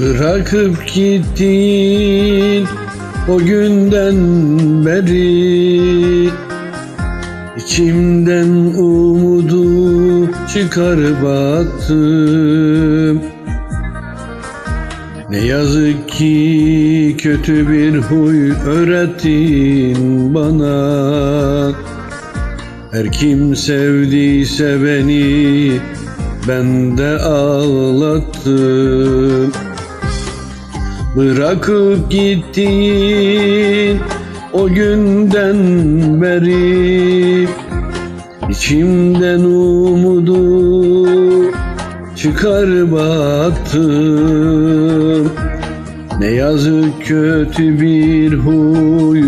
Bırakıp gittin o günden beri. İçimden umudu çıkarıp attım. Ne yazık ki kötü bir huy öğrettin bana. Her kim sevdiyse beni ben de ağlattım Bırakıp gittin o günden beri. İçimden umudu çıkar baktım. Ne yazık kötü bir huy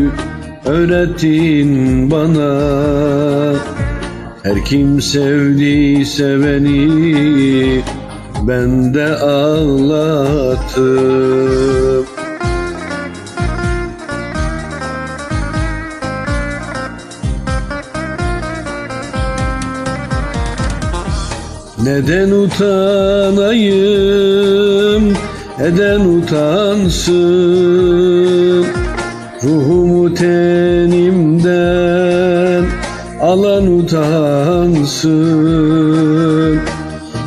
öğrettin bana. Her kim sevdiyse beni ben de ağlattım. Neden utanayım? Eden utansın? Ruhumu tenimden alan utansın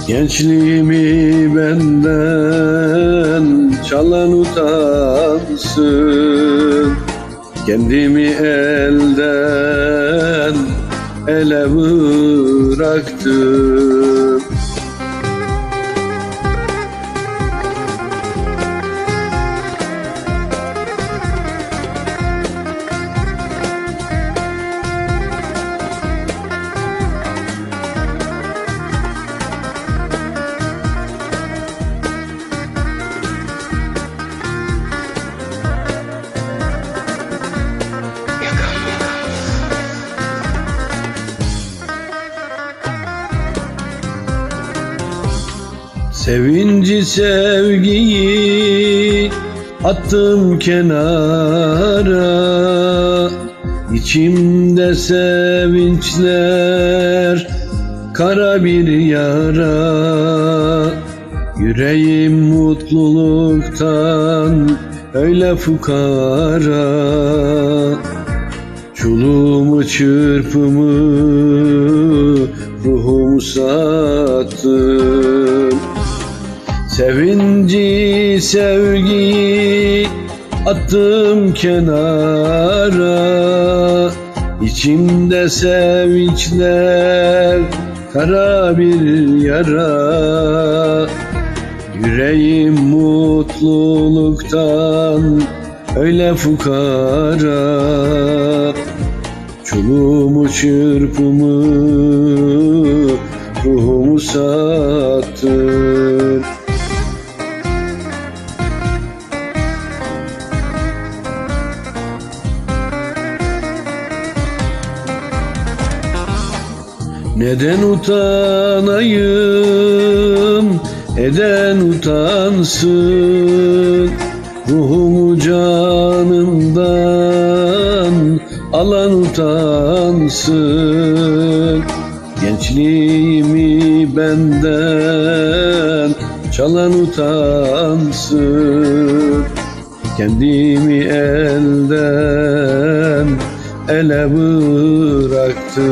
Gençliğimi benden çalan utansın. Kendimi elden ele bıraktım Sevinci sevgiyi attım kenara. İçimde sevinçler kara bir yara. Yüreğim mutluluktan öyle fukara. Çulumu çırpımı ruhumu sattım Sevinci sevgiyi attım kenara. İçimde sevinçler kara bir yara. Yüreğim mutluluktan öyle fukara. Çulumu çırpımı ruhumu sattım Neden utanayım? Eden utansın. Ruhumu canımdan alan utansın. Gençliğimi benden çalan utansın. Kendimi elden ele bıraktım